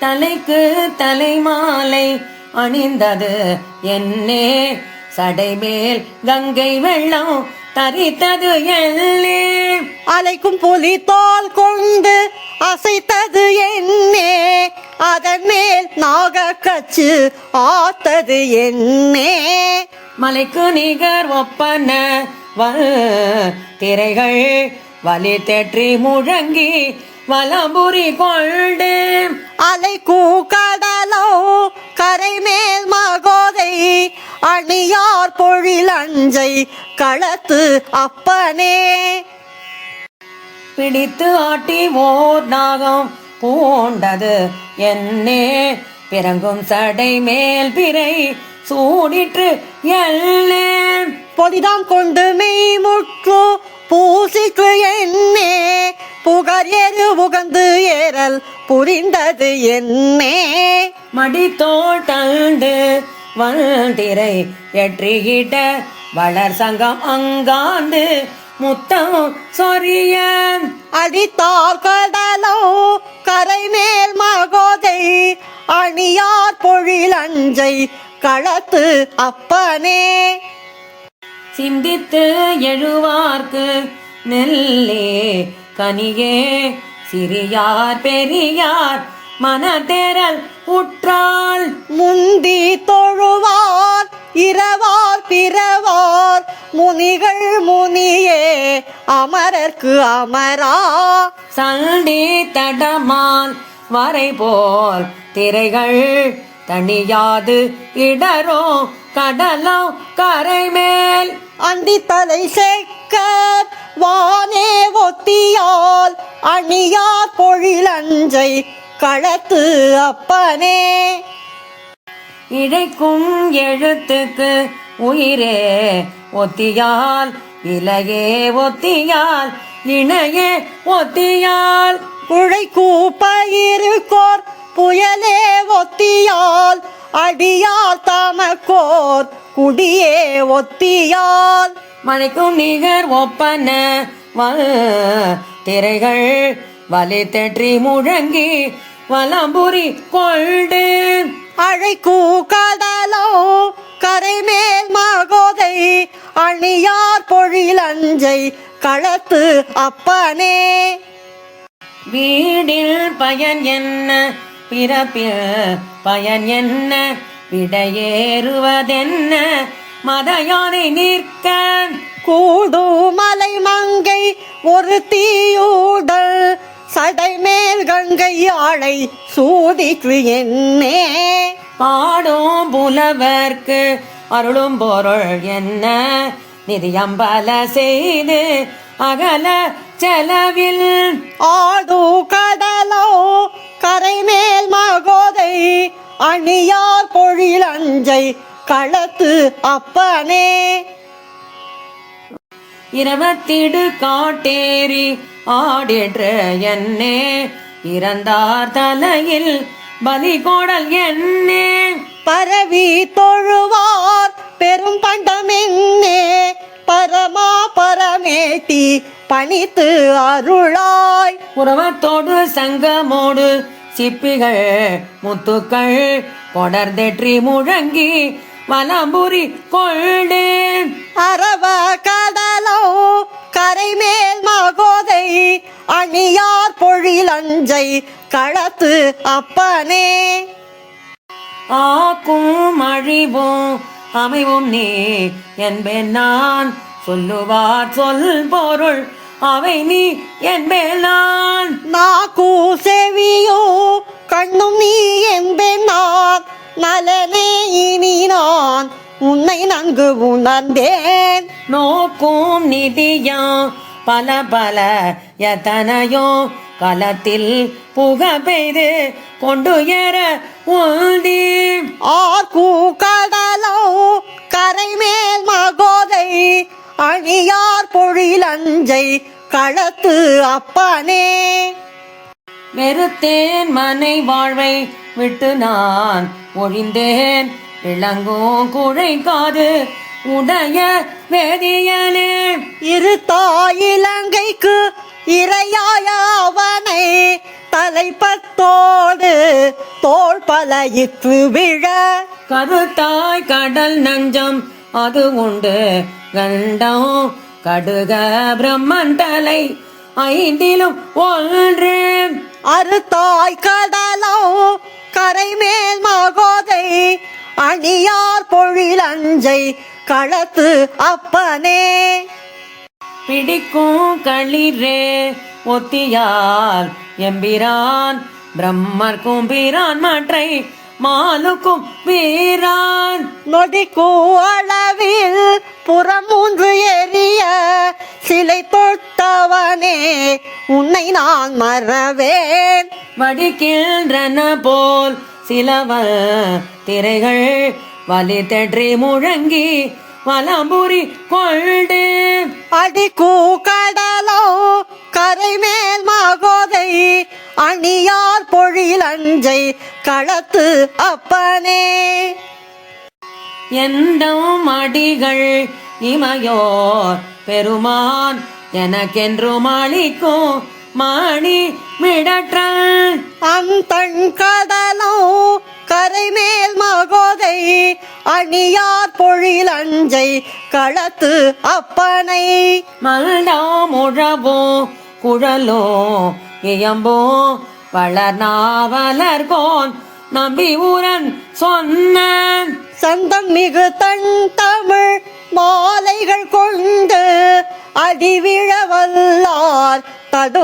தலைக்கு தலைமாலை அணிந்தது என்னே சடைமேல் கங்கை வெள்ளம் தரித்தது எல்லே அலைக்கும் புலி தோல் கொண்டு அசைத்தது என்னே. அதன் மேல் நாகக்கச்சு ஆத்தது என்னே. மலைக்கு நிகர் ஒப்பன வல் திரைகள் வலி தெற்றி முழங்கி வலம்புரி கொண்டு அலை கடலோ கரை மேல் மகோதை அணியார் பொழில் அஞ்சை களத்து அப்பனே. பிடித்து ஆட்டி ஓர் நாகம் பூண்டது என்னே. பிறங்கும் சடை மேல் பிறை சூடிற்று எல்லே பொதிதாம் கொண்டு மெய் முற்று பூசிற்று என்னே. புகர் எரு உகந்து ஏறல் புரிந்தது என்னே. மடித்தோள் தண்டு வந்திரை எற்றிகிட்ட வளர் சங்கம் அங்காந்து முத்தம் சொரிய அடித்தார் கடலோ கரை மேல் மகோதை அணியார் பொழில் அஞ்சை களத்து அப்பனே. சிந்தித்து எழுவார்க்கு நெல்லே கனியே சிறியார் பெரியார் மனதேரல் உற்றால் முந்தி தொழுவார் இரவார் பிறவார் முனிகள் முனியே அமரர்க்கு அமரா. சண்டி தடமான் வரை போல் திரைகள் தனியாது இடரோ கடலோ கரை மேல் அந்தி தலை சேர்க்க வா ஒத்தியால் அணியார் பொழில் அஞ்சை களத்து அப்பனே. இழைக்கும் எழுத்துக்கு உயிரே ஒத்தியால் இலையே ஒத்தியால் இணையே ஒத்தியால். குழை கூப்பயிருக்கோர் புயலே ஒத்தியால் அடியார் தமக்கோர் குடியே ஒத்தியால். மழைக்கும் நிகர் ஒப்பன திரைகள் வலி தெற்றி முழங்கி வலம்புரி கொண்டு அழைக்கூ கடலோ கரை மேல் மகோதை அணியார் பொழில் அஞ்சை களத்து அப்பனே. வீடில் பயன் என்ன? பிறப்பில் பயன் என்ன? விடையேறுவதென்ன? மதயானை நிற்க கூடு மலை மங்கை ஒரு தீயூடல் சடை மேல் கங்கை ஆளை சூடிற்று என்னே. பாடும் புலவர்க்கு அருளும் பொருள் என்ன? நிதியம்பல செய்து அகல செலவில் ஆடு கடலோ கரை மேல் மகோதை அணியார் பொழில் அஞ்சை களத்து அப்பனே. இரவத்திடு காட்டேரி ஆடிற்று என்னே இறந்தார் தலையில் பலி கோடல் என்னே. பரவி தொழுவார் பெரும் பண்டமென்னே பரமா பரமேட்டி பணித்து அருளாய். உறவத்தோடு சங்கமோடு சிப்பிகள் முத்துக்கள் கொடர்தெற்றி முழங்கி வலம்புரி கொள்ளு அரவ கடலோ கரை மேல் மகோதை அணியார் பொழில் அஞ்சை களத்து அப்பனே. ஆக்கும் அழிவும் அமைவும் நீ என்பேன் நான். சொல்லுவார் சொல் பொருள் அவை நீ என்பேன் நான். நாக்கு செவியோ கண்ணும் நீ என்பேன் நான். நலனே இனி நான். உன்னை நன்கு உணர்ந்தேன். நோக்கும் நிதியம் பல பல எத்தனையோ களத்தில் புக பெய்து கொண்டு ஏற உந்தி ஆர்க்கு கடலோ கரை மேல் மகோதை அணியார் பொழில் அஞ்சை களத்து அப்பனே. வெறுத்தேன் மனை வாழ்வை விட்டு நான் ஒழிந்தேன். இளங்கும் குழை காது உடைய வேதியனே. இரு தாயிலங்கைக்கு இரையாய அவனை தலைப்பத்தோடு பல இற்று விழ. கருத்தாய் கடல் நஞ்சம் அது உண்டு கண்டம். கடுக பிரம்மன் தலை ஐந்திலும் ஒன்று. அறுத்தாய் கடலோ கரை மேல் மகோதை அணியார் பொழில் அஞ்சை களத்து அப்பனே. பிடிக்கும் களிரே ஒத்தியார் எம்பிரான் பிரம்மர்க்கும் பிரான் மற்றை மாலுக்கும் வீரான். நொடிக்கு அளவில் புறம் மூன்று எரிய சிலை தொட்டவனே உன்னை நான் மறவேன். வடிக்கின்றன போல் சிலவ திரைகள் வலி தெற்றி முழங்கி வலம்புரி கொண்டு அடிக்கு கடலோ கரை மேல் மகோதை அணியார் பொழில் அஞ்சை களத்து அப்பனே. எந்தம் அடிகள் இமையோர் பெருமான் எனக்கென்றும் அளிக்கும் மணி மிடற்றல் அந்தன் கடலோ கரை மேல் மகோதை அணியார் பொழில் அஞ்சை களத்து அப்பனை. மல்டாம் உழவோ குழலோ இயம்போ வளர் நாவலர்கோன் நம்பி ஊரன் சொன்ன சந்தம் மிகு தன் தமிழ் மாலைகள் கொண்டு அடிவிழ வல்லார் അത്